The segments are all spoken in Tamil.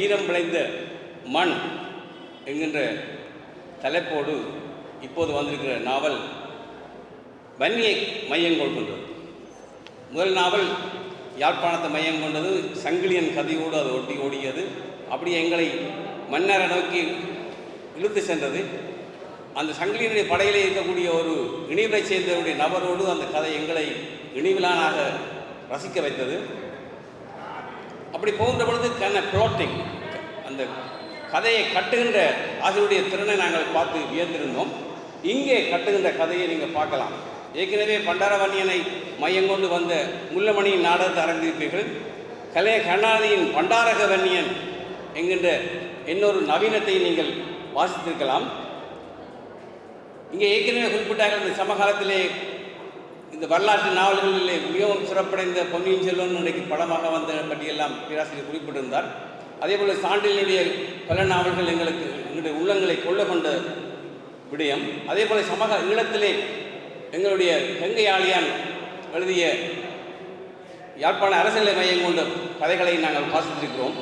வீரம் விளைந்த மண் என்கின்ற தலைப்போடு இப்போது வந்திருக்கிற நாவல் வன்னியை மையம் கொள்கின்றது. முதல் நாவல் யாழ்ப்பாணத்தை மையம் கொண்டது. சங்கிலியன் கதையோடு அது ஒட்டி ஓடியது. அப்படி எங்களை மன்னரை நோக்கி இழுத்து சென்றது. அந்த சங்கிலியனுடைய படையில் இருக்கக்கூடிய ஒரு இணைவை சேர்ந்தவருடைய நபரோடு அந்த கதை எங்களை இணைவிலானாக ரசிக்க வைத்தது. அப்படி போகின்ற பொழுது கண்ண ப்ளோட்டிங் அந்த கதையை கட்டுகின்ற ஆசிரியருடைய திறனை நாங்கள் பார்த்து வியந்திருந்தோம். இங்கே கட்டுகின்ற கதையை நீங்கள் பார்க்கலாம். ஏற்கனவே பண்டாரவன்னியனை மையங்கொண்டு வந்த முல்லமணியின் நாடகத்தை அறிந்திருப்பீர்கள் கலைய கண்ணாதியின் பண்டாரக வன்னியன் என்கின்ற இன்னொரு நவீனத்தை நீங்கள் வாசித்திருக்கலாம். இங்கே ஏற்கனவே குறிப்பிட்டார்கள் இந்த சமகாலத்திலே இந்த வரலாற்று நாவல்களிலே மிகவும் சிறப்படைந்த பொன்னியின் செல்வன் இன்றைக்கு படமாக வந்த பற்றியெல்லாம் பேராசிரியர் குறிப்பிட்டிருந்தார். அதே போல் சான்றினுடைய பல நாவல்கள் எங்களுக்கு எங்களுடைய உள்ளங்களை கொள்ள கொண்ட விடயம். அதே போல் சமக ஈழத்திலே எங்களுடைய கங்கை ஆளியான் எழுதிய யாழ்ப்பாண அரசியலை மையம் கொண்ட கதைகளை நாங்கள் வாசித்திருக்கிறோம்.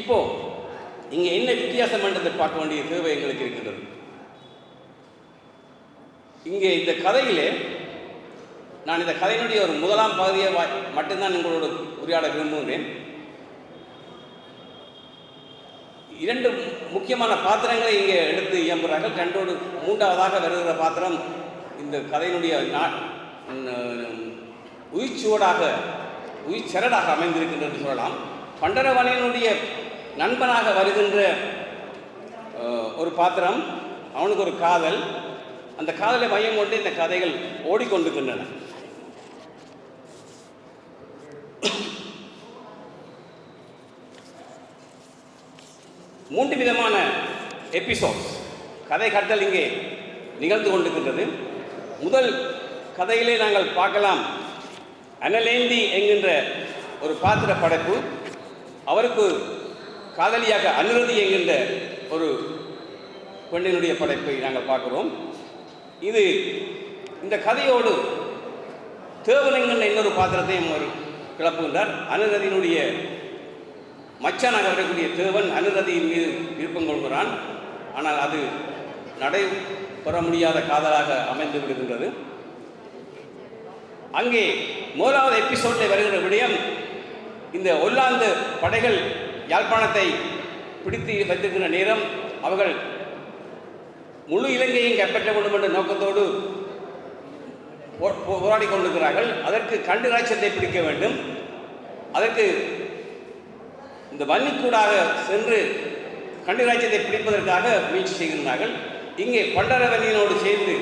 இப்போ இங்கே என்ன வித்தியாசம் என்றதை பார்க்க வேண்டிய தேவை எங்களுக்கு இருக்கின்றது. இங்கே இந்த கதையிலே நான் இந்த கதையினுடைய ஒரு முதலாம் பகுதியை மட்டும்தான் உங்களோட உரையாட விரும்புகிறேன். இரண்டு முக்கியமான பாத்திரங்களை இங்கே எடுத்து இயம்புகிறார்கள். ரெண்டோடு மூன்றாவதாக வருகிற பாத்திரம் இந்த கதையினுடைய உயிர்ச்சுவடாக உயிர்ச்சரடாக அமைந்திருக்கின்றது சொல்லலாம். பண்டரவனையனுடைய நண்பனாக வருகின்ற ஒரு பாத்திரம் அவனுக்கு ஒரு காதல். அந்த காதலை மையம் கொண்டு இந்த கதைகள் ஓடிக்கொண்டிருக்கின்றன. மூன்று விதமான எபிசோட்ஸ் கதை கட்டல் இங்கே நிகழ்ந்து கொண்டிருக்கின்றது. முதல் கதையிலே நாங்கள் பார்க்கலாம். அனலேந்தி என்கின்ற ஒரு பாத்திர படைப்பு. அவருக்கு காதலியாக அனுரதி என்கின்ற ஒரு பெண்ணினுடைய படைப்பை நாங்கள் பார்க்குறோம். இது இந்த கதையோடு தேவன் என்கின்ற இன்னொரு பாத்திரத்தையும் அவர் கிளப்புகின்றார். அனுரதியினுடைய மச்சானாக வரக்கூடிய தேவன் அனுரதியின் மீது விருப்பம் கொள்கிறான். ஆனால் அது நடைபெற முடியாத காதலாக அமைந்து விடுகின்றது. அங்கே முதலாவது எபிசோடில் வருகிற விடயம் இந்த ஒல்லாந்து படைகள் யாழ்ப்பாணத்தை பிடித்து வைத்திருக்கிற நேரம் அவர்கள் முழு இலங்கையும் கைப்பற்ற வேண்டும் என்ற நோக்கத்தோடு போ- போராடி கொண்டிருக்கிறார்கள். அதற்கு கண்டு ராட்சியத்தை பிடிக்க வேண்டும். அதற்கு இந்த வன்னிக்கூடாக சென்று கண்டிராஜ்யத்தை பிடிப்பதற்காக முயற்சி செய்கின்றார்கள். இங்கே பண்டரவனியனோடு சேர்ந்து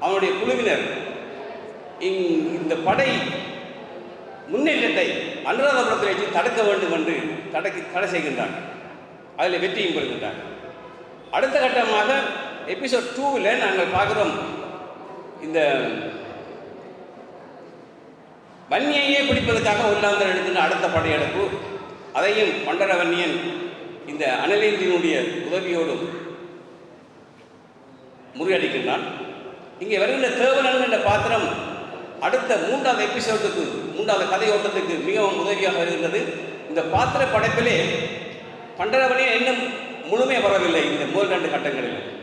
அவனுடைய குழுவினர் இங்- இந்த படை முன்னேற்றத்தை அனுராதபுரத்தில் வச்சு தடுக்க வேண்டும் என்று தடக்கி தடை செய்கின்றான் அதில் வெற்றியும் பெறுகின்றார் அடுத்த கட்டமாக எபிசோட் டூவில் நாங்கள் பார்க்குறோம் இந்த வன்னியையே பிடிப்பதற்காக உள்ளாந்தர் எடுக்கின்ற அடுத்த படையெடுப்பு. அதையும் பண்டரவன்னியன் இந்த அனலேந்தினுடைய உதவியோடும் முறியடிக்கின்றான். இங்கே வருகின்ற தேவனன் என்ற பாத்திரம் அடுத்த மூன்றாவது எபிசோடுக்கு மூன்றாவது கதையோட்டத்துக்கு மிகவும் உதவியாக வருகின்றது. இந்த பாத்திர படைப்பிலே பண்டரவனியன் இன்னும் முழுமையாக வரவில்லை இந்த முதல் ரெண்டு கட்டங்களில்.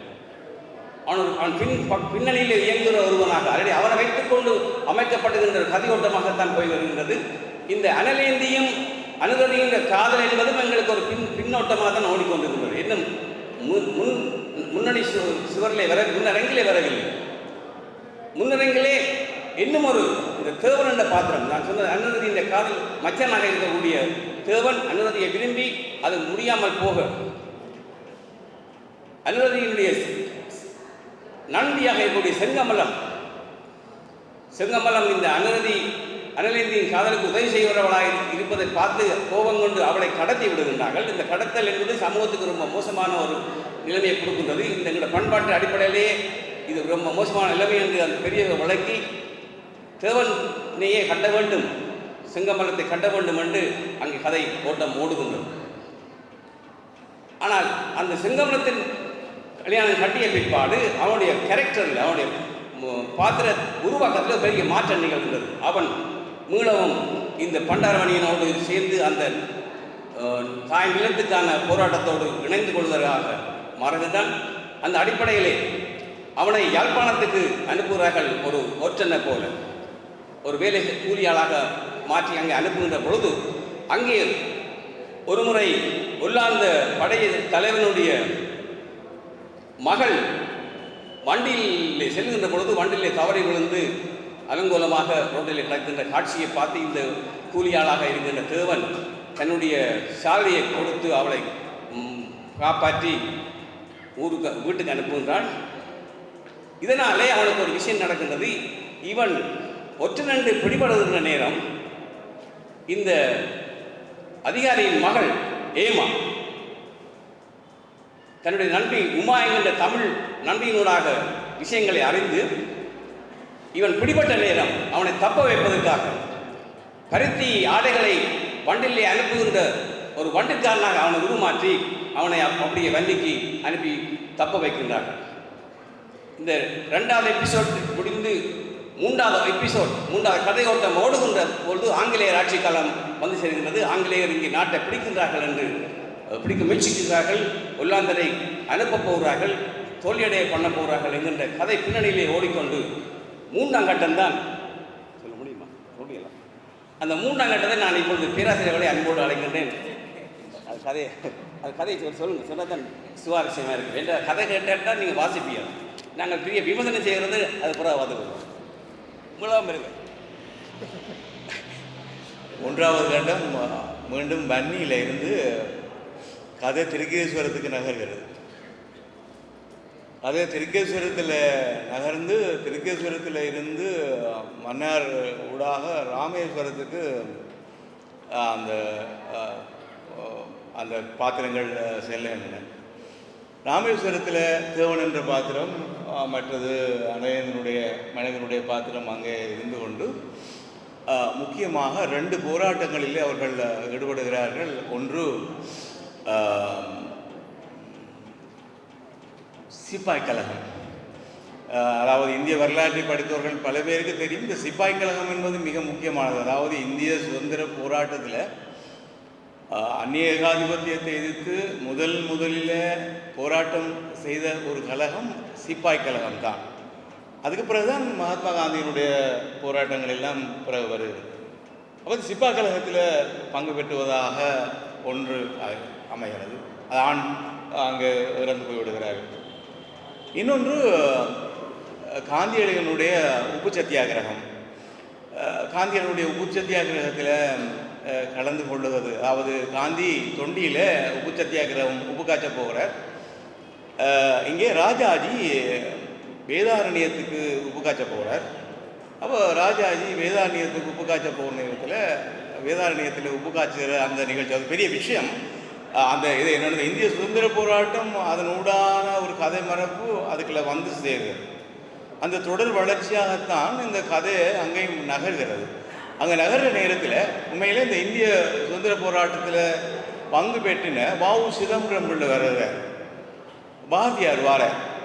அவன் அவன் பின் ப- பின்னணியில் இயங்குகிற ஒருவனாக ஆல்ரெடி அவனை வைத்துக்கொண்டு அமைக்கப்படுகின்ற கதையோட்டமாகத்தான் போய் வருகின்றது. இந்த அனலேந்தியும் அனுரதியின் காதல் என்பதும் எங்களுக்கு ஒரு பின் பின்னோட்டமாக தான் ஓடிக்கொண்டிருக்கிறது. இன்னும் முன் முன் முன்னணி சு- சுவரிலே வர முன்னரங்கிலே வரவில்லை. முன்னரங்கிலே இன்னும் ஒரு இந்த தேவன் என்ற பாத்திரம். நான் சொன்ன அனுரதியின் காதல் மச்சனாக இருக்கக்கூடிய தேவன் அனுரதியை விரும்பி அது முடியாமல் போக அனுரதியினுடைய நன்றியாக இருக்கக்கூடிய செங்கமலம். செங்கமலம் இந்த அனுரதி அனலேந்தியின் காதலுக்கு உதவி செய்கிறவளாக இருப்பதை பார்த்து கோபம் கொண்டு அவளை கடத்தி விடுகின்றார்கள். இந்த கடத்தல் என்பது சமூகத்துக்கு ரொம்ப மோசமான ஒரு நிலைமையை கொடுக்கின்றது. இந்த எங்களோட பண்பாட்டு அடிப்படையிலேயே இது ரொம்ப மோசமான நிலைமை என்று அந்த பெரிய வழக்கி தேவனையே கட்ட வேண்டும் செங்கமலத்தை கட்ட வேண்டும் என்று அங்கே கதை ஓட்டம் ஓடுகின்றது. ஆனால் அந்த செங்கமலத்தின் கல்யாணம் கட்டிய பிற்பாடு அவனுடைய கேரக்டரில் அவனுடைய பாத்திர உருவாக்கத்தில் பெரிய மாற்றம் நிகழ்கின்றது. அவன் மீளவும் இந்த பண்டாரவணியனோடு சேர்ந்து அந்த தாய் நிலத்துக்கான போராட்டத்தோடு இணைந்து கொள்வதற்காக மறந்துதான் அந்த அடிப்படையிலே அவனை யாழ்ப்பாணத்துக்கு அனுப்புகிறார்கள் ஒரு ஒற்றனை போல. ஒரு வேலை கூலியாளாக மாற்றி அங்கே அனுப்புகின்ற பொழுது அங்கே ஒருமுறை உள்ளார்ந்த படை தலைவனுடைய மகள் வண்டியில் செல்கின்ற பொழுது வண்டியிலே தவறி விழுந்து அலங்கோலமாக ரோட்டில் கிடக்கின்ற காட்சியை பார்த்து இந்த கூலியாளாக இருக்கின்ற தேவன் தன்னுடைய சாலையை கொடுத்து அவளை காப்பாற்றி ஊருக்கு வீட்டுக்கு அனுப்புகின்றான். இதனாலே அவனுக்கு ஒரு விஷயம் நடக்கின்றது. இவன் ஒற்றனண்டு பிடிபடுகின்ற நேரம் இந்த அதிகாரியின் மகள் ஏமா தன்னுடைய நண்பி உமா என்கின்ற தமிழ் நண்பியினூடாக விஷயங்களை அறிந்து இவன் பிடிபட்ட நேரம் அவனை தப்ப வைப்பதற்காக. பருத்தி ஆடைகளை வண்டிலே அனுப்புகின்ற ஒரு வண்டிக்காரனாக அவனை உருமாற்றி அவனை அப்படியே வண்டிக்கு அனுப்பி தப்ப வைக்கின்றார்கள் இந்த ரெண்டாவது எபிசோட் முடிந்து மூன்றாவது எபிசோட் மூன்றாவது கதையோட்டம் ஓடுகின்ற பொழுது ஆங்கிலேயர் ஆட்சி காலம் வந்து சேர்கின்றது. ஆங்கிலேயர் இங்கே நாட்டை பிடிக்கின்றார்கள் என்று பிடிக்க முயற்சிக்கின்றார்கள். ஒல்லாந்தரை அனுப்ப போகிறார்கள் தோல்வியடைய பண்ண போகிறார்கள் என்கின்ற கதை பின்னணியிலே ஓடிக்கொண்டு மூன்றாம் கட்டம்தான் சொல்ல முடியுமா? முடியலாம் அந்த மூன்றாம் கட்டத்தை நான் இப்பொழுது பேராசிரியர்களை அன்போடு அழைக்கின்றேன். அது கதையை அது கதையை சொல் சொல்லுங்கள் சொன்னால் தான் சுவாரஸ்யமாக இருக்குது என்ற கதை கேட்டால் நீங்கள் வாசிப்பீங்க. நாங்கள் பெரிய விமர்சனம் செய்கிறது அது புறா வாதுவோம் மூலம் இருக்கு ஒன்றாவது கட்டம் மீண்டும் வன்னியில் இருந்து கதை திருக்கேஸ்வரத்துக்கு நகர்கிறது. அது திருக்கேஸ்வரத்தில் நகர்ந்து திருக்கேஸ்வரத்தில் இருந்து மன்னார் ஊடாக ராமேஸ்வரத்துக்கு அந்த அந்த பாத்திரங்கள் அஹ், செல்லுகின்றன. ராமேஸ்வரத்தில் தேவன் என்ற பாத்திரம் மற்றது அநேகனுடைய மனிதனுடைய பாத்திரம் அங்கே இருந்து கொண்டு முக்கியமாக ரெண்டு போராட்டங்களிலே அவர்கள் ஈடுபடுகிறார்கள். ஒன்று சிப்பாய் கழகம் அதாவது இந்திய வரலாற்றை படித்தவர்கள் பல பேருக்கு தெரியும். இந்த சிப்பாய் கழகம் என்பது மிக முக்கியமானது. அதாவது இந்திய சுதந்திர போராட்டத்தில் அந்நிய ஏகாதிபத்தியத்தை எதிர்த்து முதல் முதலில் போராட்டம் செய்த ஒரு கழகம் சிப்பாய் கழகம் தான். அதுக்கு பிறகுதான் மகாத்மா காந்தியினுடைய போராட்டங்கள் எல்லாம் பிறகு வருது அப்போ சிப்பாய் கழகத்தில் பங்கு பெற்றுவதாக ஒன்று அமைகிறது. அது ஆண் அங்கே இறந்து போய் விடுகிறார்கள் இன்னொன்று காந்தியடிகளுடைய உப்பு சத்தியாகிரகம். காந்தியனுடைய உப்பு சத்தியாகிரகத்தில் கலந்து கொள்ளுவது. அதாவது காந்தி தொண்டியில் உப்பு சத்தியாகிரகம் உப்பு காய்ச்ச போகிறார் இங்கே ராஜாஜி வேதாரண்யத்துக்கு உப்பு காய்ச்ச போகிறார் அப்போ ராஜாஜி வேதாரண்யத்துக்கு உப்பு காய்ச்ச போகிற நேரத்தில் வேதாரண்யத்தில் உப்பு காய்ச்சுகிற அந்த நிகழ்ச்சி அது பெரிய விஷயம். அந்த இது என்னென்ன இந்திய சுதந்திர போராட்டம் அதனூடான ஒரு கதை மரபு அதுக்குள்ள வந்து சேருது. அந்த தொடர் வளர்ச்சியாகத்தான் இந்த கதை அங்கேயும் நகர்கிறது. அங்கே நகர்ற நேரத்தில் உண்மையிலே இந்த இந்திய சுதந்திர போராட்டத்தில் பங்கு பெற்றின வாவு சிதம்பரம் பிள்ளை வர்றார். பாரதியார் வார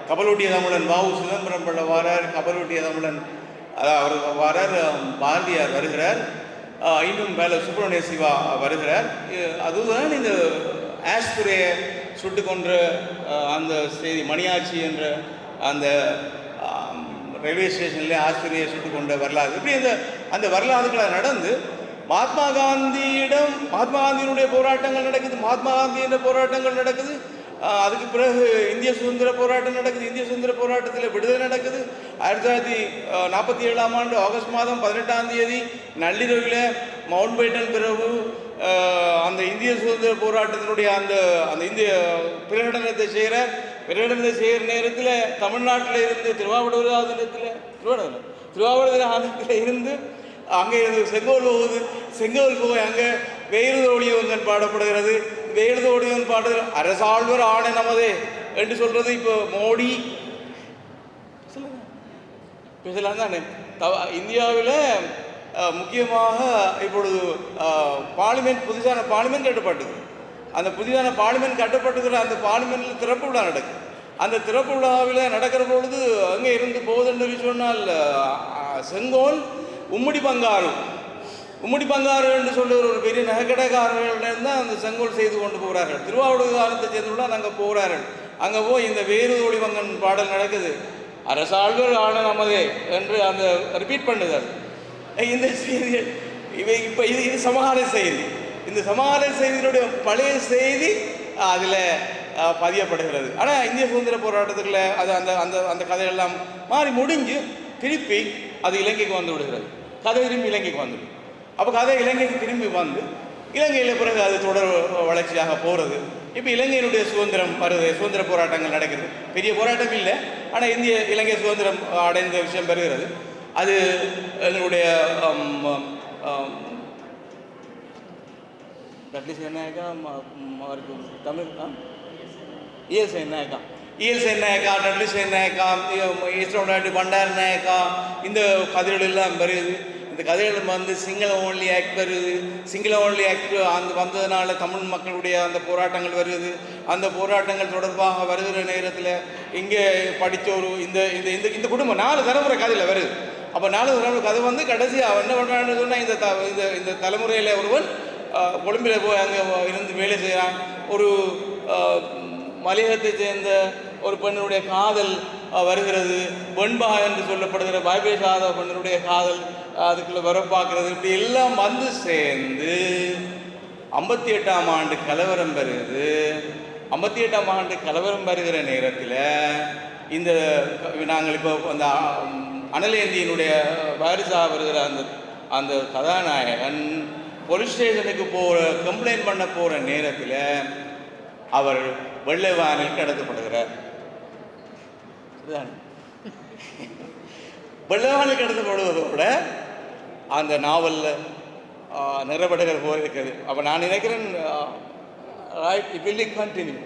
கபலோட்டிய தமிழன் வாவு சிதம்பரம் பிள்ளை வாரார். கபலோட்டிய தமிழன் அதாவது அவர் வாரார் பாரதியார் வருகிறார். இன்னும் மேலே சுப்பிரமணிய சிவா வருகிறார். அதுதான் இந்த ஆஸ்துரையை சுட்டு கொன்ற அந்த செய்தி மணியாச்சி என்ற அந்த ரயில்வே ஸ்டேஷன்ல ஆஸ்திரியை சுட்டு கொண்ட வரலாறு. இப்படி அந்த அந்த வரலாறுகளை நடந்து மகாத்மா காந்தியிடம் மகாத்மா காந்தியினுடைய போராட்டங்கள் நடக்குது மகாத்மா காந்தியின் போராட்டங்கள் நடக்குது அதுக்கு பிறகு இந்திய சுதந்திர போராட்டம் நடக்குது இந்திய சுதந்திர போராட்டத்தில் விடுதலை நடக்குது. ஆயிரத்தி தொள்ளாயிரத்தி நாற்பத்தி ஏழாம் ஆண்டு ஆகஸ்ட் மாதம் பதினெட்டாம் தேதி நள்ளிரவில் மவுண்ட் பேட்டன் பிறகு அந்த இந்திய சுதந்திர போராட்டத்தினுடைய அந்த அந்த இந்திய பிரகடனத்தை செய்கிற பிரகடனத்தை செய்கிற நேரத்தில் தமிழ்நாட்டில் இருந்து திருவாவடூர் ஆதீனத்தில் திருவாவூர் திருவாவூர் ஆதீனத்தில் இருந்து அங்கே இருந்து செங்கோல் போகுது. செங்கோல் போய் அங்கே வெயிறு பாடப்படுகிறது. வெயிறு பாடுகிற அரசாழ்வர் ஆணை நமதே என்று சொல்கிறது இப்போ மோடி. சொல்லுங்க. பேசலாம் தானே. தவ இந்தியாவில் முக்கியமாக இப்பொழுது பார்லிமெண்ட் புதுசான பார்லிமெண்ட் கட்டப்பட்டது. அந்த புதிதான பார்லிமெண்ட் கட்டப்பட்டுக்கிற அந்த பார்லிமெண்ட்டில் திறப்பு விழா நடக்குது அந்த திறப்பு விழாவில் நடக்கிற பொழுது அங்கே இருந்து போகுதுன்னு சொன்னால் செங்கோல் உம்முடி பங்காரும் உம்முடி பங்காறுன்னு சொல்லுற ஒரு பெரிய நகைக்கடைக்காரர்கள் தான் அந்த செங்கோல் செய்து கொண்டு போகிறார்கள். திருவாவூர் காலத்தை சேர்ந்துள்ள அங்கே போகிறார்கள். அங்கே போய் இந்த வேறு ஒளிவங்கன் பாடல் நடக்குது. அரசாழ்வர் ஆன நமதே என்று அந்த ரிப்பீட் பண்ணுது அது. இந்த செய்திகள் இவை இப்போ இது இது சமகால செய்தி. இந்த சமகால செய்தியினுடைய பழைய செய்தி அதில் பதியப்படுகிறது. ஆனால் இந்திய சுதந்திர போராட்டத்தில் அது அந்த அந்த அந்த கதையெல்லாம் மாறி முடிஞ்சு திருப்பி அது இலங்கைக்கு வந்து விடுகிறது. கதை திரும்பி இலங்கைக்கு வந்துடும் அப்போ கதை இலங்கைக்கு திரும்பி வந்து இலங்கையில் பிறகு அது தொடர் வளர்ச்சியாக போகிறது இப்போ இலங்கையினுடைய சுதந்திரம் வருது சுதந்திர போராட்டங்கள் நடக்குது பெரிய போராட்டம் இல்லை ஆனால் இந்திய இலங்கை சுதந்திரம் அடைந்த விஷயம் பெறுகிறது அது எங்களுடைய அட்லீஸ்ட் என்ன அவருக்கு தமிழ் இஎல்சி நாயக்கா இஎல்சை நாயக்கா டட்லிசை நாயக்கா ஈஸ்வரன் பண்டார் நாயக்கா இந்த கதைகள் எல்லாம் வருது. இந்த கதைகள் வந்து சிங்கள ஓன்லி ஆக்ட் வருது. சிங்கள ஓன்லி ஆக்ட் அந்த வந்ததுனால தமிழ் மக்களுடைய அந்த போராட்டங்கள் வருது. அந்த போராட்டங்கள் தொடர்பாக வருகிற நேரத்தில் இங்கே படித்த ஒரு இந்த இந்த இந்த இந்த குடும்பம் நாலு தலைமுறை கதையில் வருது. அப்போ நாலு தலைமுறை அது வந்து கடைசியாக அவன் என்ன பண்ணுறான்னு சொன்னால் இந்த த இந்த இந்த தலைமுறையில் ஒருவன் கொழும்பில் போய் அங்கே இருந்து வேலை செய்கிறான் ஒரு மலையகத்தை சேர்ந்த ஒரு பெண்ணுடைய காதல் வருகிறது. வெண்பா என்று சொல்லப்படுகிற வைபேசாத பெண்ணுடைய காதல் அதுக்குள்ளே வரப்பாக்குறது வர இப்படி எல்லாம் வந்து சேர்ந்து ஐம்பத்தி எட்டாம் ஆண்டு கலவரம் வருகிறது. ஐம்பத்தி எட்டாம் ஆண்டு கலவரம் வருகிற நேரத்தில் இந்த நாங்கள் இப்போ அந்த அனலேந்தியனுடைய வாரிசாக வருகிற அந்த அந்த கதாநாயகன் போலீஸ் ஸ்டேஷனுக்கு போகிற கம்ப்ளைண்ட் பண்ண போகிற நேரத்தில் அவர் வெள்ளை வானில் கடத்தப்படுகிறார். இதுதான். வெள்ளை வானில் கடத்தப்படுவதோட அந்த நாவலில் நிறைவடைகிற போல் அப்போ நான் நினைக்கிறேன் right it will continue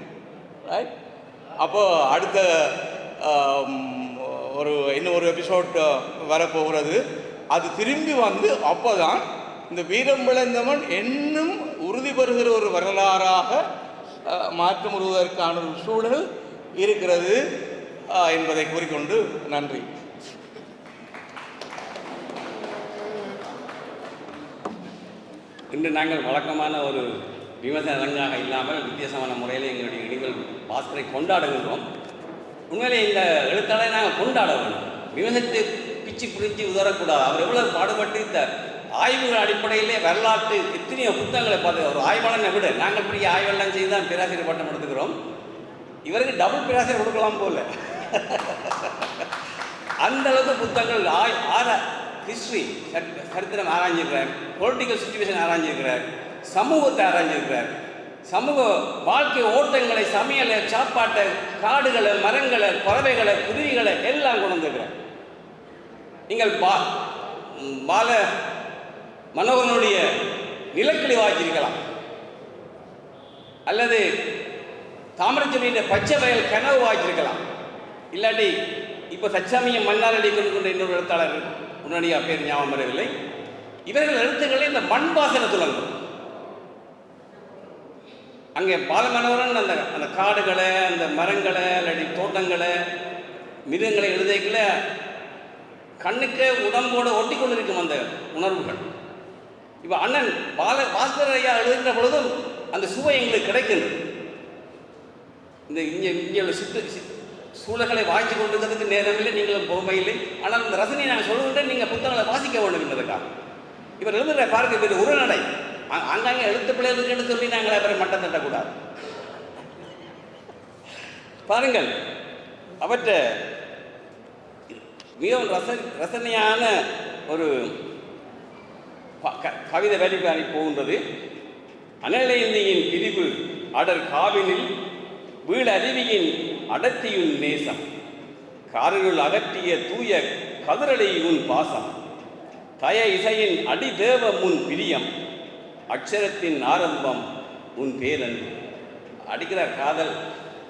right அப்போது அடுத்த ஒரு இன்னும் ஒரு எபிசோட் வரப்போகிறது. அது திரும்பி வந்து அப்போ தான் இந்த வீரம் விளைந்தவன் இன்னும் உறுதி பெறுகிற ஒரு வரலாறாக மாற்றம் வருவதற்கான ஒரு சூழல் இருக்கிறது என்பதை கூறிக்கொண்டு நன்றி. இன்று நாங்கள் வழக்கமான ஒரு விமர்சன அரங்காக இல்லாமல் வித்தியாசமான முறையில் எங்களுடைய இடிகள் பாஸ்கரை கொண்டாடுகின்றோம். உண்மையிலே இந்த எழுத்தாளரை நாங்கள் கொண்டாட வேண்டும். விமர்சனத்தை பிச்சு புரிஞ்சு உதரக்கூடாது அவர் எவ்வளோ பாடுபட்டு இந்த ஆய்வுகள் அடிப்படையிலே வரலாற்று எத்தனையோ புத்தகங்களை பார்த்து ஒரு ஆய்வாளனை விட. நாங்கள் பெரிய ஆய்வெல்லாம் செய்து தான் பேராசிரியர் பட்டம் எடுத்துக்கிறோம். இவருக்கு டபுள் பேராசிரியர் கொடுக்கலாம் போல. அந்த அளவுக்கு புத்தகங்கள் ஆய் ஆர ஹிஸ்ட்ரி சரித்திரம் ஆராய்ஞ்சிருக்கிறார். Political situation ஆராய்ஞ்சிருக்கிறார். சமூகத்தை ஆராய்ஞ்சிருக்கிறார். சமூக வாழ்க்கை ஓட்டங்களை சமையலை சாப்பாட்டை காடுகளை மரங்களை பறவைகளை குருவிகளை எல்லாம் கொண்டு நீங்கள் பா பால மனோகரனுடைய நிலக்கிளி வாய்ச்சிருக்கலாம் அல்லது தாமிரச்செடியின் பச்சை வயல் கனவு வாய்ச்சிருக்கலாம் இல்லாட்டி இப்போ தற்சமயம் மன்னாரடி கொண்டு கொண்ட இன்னொரு எழுத்தாளர் உடனடியாக பேர் ஞாபகம் வரவில்லை. இவர்கள் எழுத்துக்களை இந்த மண் வாசனை துலங்கும் அங்கே பாலமனோரன் அந்த அந்த காடுகளை அந்த மரங்களை இல்லாட்டி தோட்டங்களை மிருகங்களை எழுதைக்கல கண்ணுக்கு உடம்போடு ஒட்டி கொண்டிருக்கும் அந்த உணர்வுகள். இப்போ அண்ணன் பால பாஸ்கர் ஐயா எழுதுகிற பொழுதும் அந்த சுவை எங்களுக்கு கிடைக்கின்றது. இந்த இங்கே இங்கே உள்ள சித்து சூழல்களை வாய்ச்சி கொண்டிருக்கிறதுக்கு நேரமில்லை நீங்களும் பொறுமையில்லை. ஆனால் இந்த ரசனையை நாங்கள் சொல்லுகின்றேன் நீங்கள் புத்தகங்களை வாசிக்க வேண்டும் என்பதற்காக. இவர் எழுதுகிற பாருங்க பெரிய உரைநடை ஆங்காங்க எழுத்து பிள்ளை இருக்குன்னு சொல்லி நாங்கள் அவரை மட்டம் தட்டக்கூடாது. பாருங்கள் அவற்றை மிகவும் ரச ரசனையான ஒரு ப- கவிதை வெளிப்பாரி போகின்றது. அனலைந்தியின் பிரிவு அடர் காவினில் வீழ் அருவியின் அடர்த்தியுன் நேசம். காரினுள் அகற்றிய தூய கதிரலை உன் பாசம். தய இசையின் அடிதேவ முன் பிரியம். அக்ஷரத்தின் ஆரம்பம் உன் பேரன்பு அடிக்கிறார் காதல்.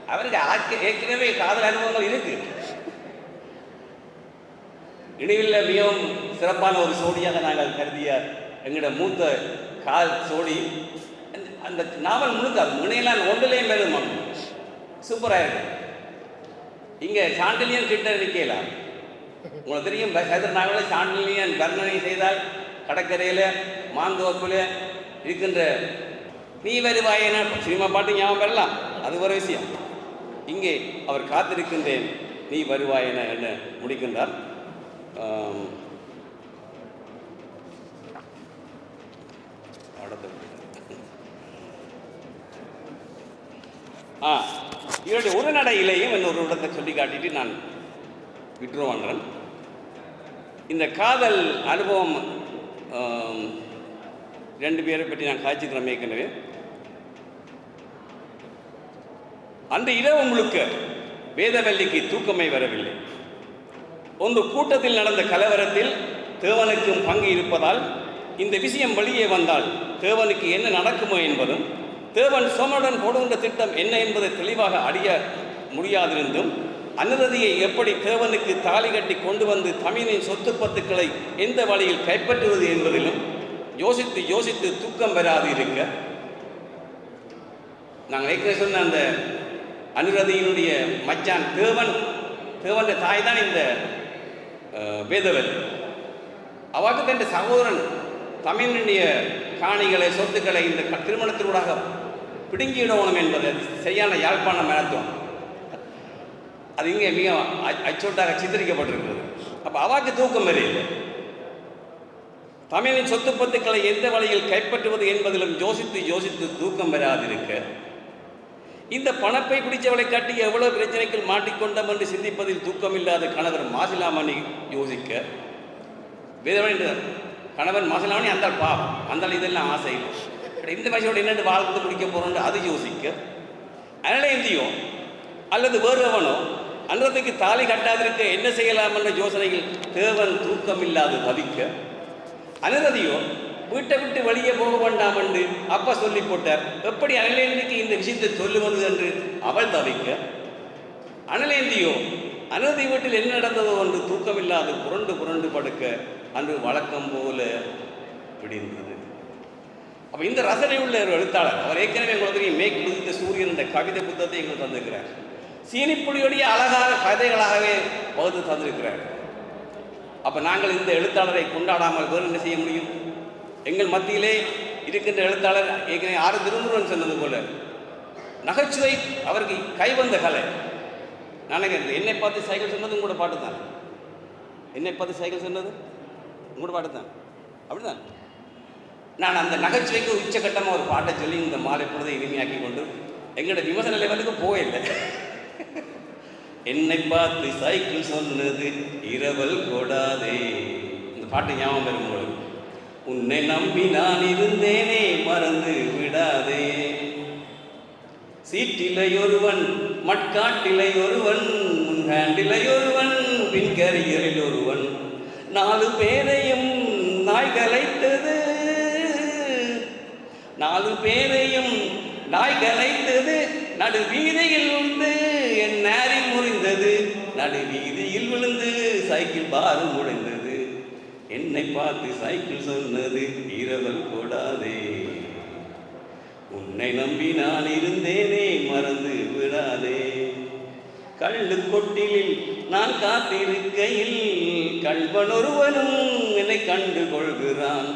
அவருக்கு ஏற்கனவே காதல் அனுபவங்கள் இருக்கு. இணைவில் மிகவும் சிறப்பான ஒரு சோடியாக நாங்கள் கருதிய எங்களோட மூத்த கால் சோடி. அந்த- நாவல் முழுக்க முனையெல்லாம் ஒன்றிலையும் பெரும் சூப்பராக இருக்கு. இங்கே சாண்டிலியன் கிட்ட நிற்கலாம் உங்களுக்கு தெரியும் நாவலை சாண்டிலியன் வர்ணனை செய்தால் கடற்கரையில் மாந்தோப்பில் இருக்கின்ற நீ வருவாயன சினிமா பாட்டு ஞாபகம் பெறலாம் அது ஒரு விஷயம். இங்கே அவர் காத்திருக்கின்றேன். நீ வருவாயன என்ன முடிக்கின்றார். ஆம். அடுத்தது. ஆ இவருடைய உரைநடையிலேயும் இன்னொரு இடத்தை சொல்லி காட்டிட்டு நான் விட்டுருவான்றேன் இந்த காதல் அனுபவம் ரெண்டு பேரை பற்றி நான் காய்ச்சிக்கிறேன் ஏற்கனவே. அந்த இரவு முழுக்க வேதவல்லிக்கு தூக்கமே வரவில்லை. ஒன்று கூட்டத்தில் நடந்த கலவரத்தில் தேவனுக்கும் பங்கு இருப்பதால் இந்த விஷயம் வெளியே வந்தால் தேவனுக்கு என்ன நடக்குமோ என்பதும் தேவன் சோமனுடன் போடுகின்ற திட்டம் என்ன என்பதை தெளிவாக அறிய முடியாதிருந்தும் அனுரதியை எப்படி தேவனுக்கு தாலி கட்டி கொண்டு வந்து தமிழின் சொத்து பத்துக்களை எந்த வழியில் கைப்பற்றுவது என்பதிலும் யோசித்து யோசித்து தூக்கம் வராது இருக்க. நாங்கள் ஏற்கனவே சொன்ன அந்த அனுரதியினுடைய மச்சான் தேவன் தேவன் தாய் தான் இந்த வேதவர். அவாக்கு தன் சகோதரன் தமிழினுடைய காணிகளை சொத்துக்களை இந்த க- திருமணத்தினூடாக பிடுங்கிடணும் என்பது சரியான யாழ்ப்பாண மனத்துவம் அது இங்கே மிக அச்சோட்டாக சித்தரிக்கப்பட்டிருக்கிறது. அப்போ அவாக்கு தூக்கம் வரையில்லை. தமிழின் சொத்து பத்துக்களை எந்த வழியில் கைப்பற்றுவது என்பதிலும் யோசித்து யோசித்து தூக்கம் வராதிருக்க. இந்த பணப்பை பிடிச்சவளை காட்டி எவ்வளவு பிரச்சனைகள் மாட்டிக்கொண்டோம் என்று சிந்திப்பதில் தூக்கம் இல்லாத கணவர் மாசிலாமணி யோசிக்க. வேதவன் கணவன் மாசிலாமணி அந்த பாவம். அந்த இதெல்லாம் ஆசை. இல்லை இந்த மனுஷனோட என்னென்று வாழ்ந்து முடிக்க போறோம்னு அது யோசிக்க. அனலேந்தியோ அல்லது வேறு எவனோ அன்றத்துக்கு தாலி கட்டாதிருக்க என்ன செய்யலாம் என்ற யோசனையில் தேவன் தூக்கம் இல்லாது தவிக்க. அனுரதியோ வீட்டை விட்டு வெளியே போக வேண்டாம் என்று அப்பா சொல்லி போட்டார். எப்படி அனலேந்திக்கு இந்த விஷயத்தை சொல்லுவது என்று அவள் தவிக்க அனலேந்தியோ அனுரதி வீட்டில் என்ன நடந்ததோ என்று தூக்கமில்லாது புரண்டு புரண்டு படுக்க அன்று வழக்கம் போல பிடிந்தது அப்போ இந்த ரசனை உள்ள ஒரு எழுத்தாளர் அவர் ஏற்கனவே உங்களுக்கு மேக் உதித்த சூரியன் என்ற கவிதை புத்தகத்தை எங்களுக்கு தந்திருக்கிறார். சீனிப்புலியுடைய அழகாக கதைகளாகவே வகுத்து தந்திருக்கிறார். அப்போ நாங்கள் இந்த எழுத்தாளரை கொண்டாடாமல் வேறு என்ன செய்ய முடியும்? எங்கள் மத்தியிலே இருக்கின்ற எழுத்தாளர் ஏற்கனவே ஆறு திருமுருகன் சொன்னது போல நகைச்சுவை அவருக்கு கைவந்த கலை. நான் என்னை பார்த்து சைக்கிள் சொன்னது உங்களோட பாட்டு தான். என்னை பார்த்து சைக்கிள் சொன்னது உங்களோட பாட்டு தான். அப்படிதான் நான் அந்த நகைச்சுவைக்கு உச்சகட்டமாக ஒரு பாட்டை சொல்லி இந்த மாலை பொழுதை இனிமையாக்கி கொண்டு எங்களோட விமர்சன லெவலுக்கு போயில்லை என்னை பார்த்து சைக்கிள் சொன்னது இரவல் கொடாதே இந்த பாட்டு ஞாபகம் வரும் உன்னை நம்பி நான் இருந்தேனே மறந்து விடாதே. சீட்டிலை ஒருவன் மட்காட்டிலை ஒருவன் முன்ஹாண்டிலை ஒருவன் பின்கரியரில் ஒருவன். நாலு பேரையும் நாய் கலைத்தது நாலு பேரையும் நாய் கலைத்தது நடு வீதியில் உண்டு நடு வீதியில் விழுந்து சைக்கிள் பாரம் முடைந்தது என்னை பார்த்து சைக்கிள் சொன்னது இரவல் கூடாதே உன்னை நம்பி நான் இருந்தேனே மறந்து விடாதே. கள்ளு கொட்டிலில் நான் காத்திருக்கையில் கள்வன் ஒருவனும் என்னை கண்டு கொள்கிறான்.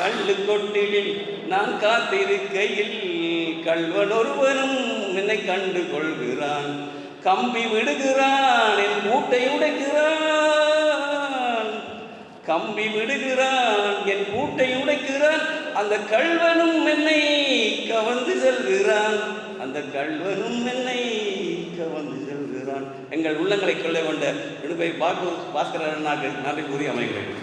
கள்ளு கொட்டிலில் நான் காத்திருக்கையில் கள்வன் ஒருவனும் என்னை கண்டு கொள்கிறான். கம்பி விடுகிறான் என் கூட்டை உடைக்கிறான். கம்பி விடுகிறான் என் கூட்டை உடைக்கிறான். அந்த கள்வனும் என்னை கவர்ந்து செல்கிறான். அந்த கள்வனும் என்னை கவர்ந்து செல்கிறான். எங்கள் உள்ளங்களை கொள்ள கொண்ட விடுபை பாக்கு பாஸ்கரன் நன்றி கூறி அமைகிறேன்.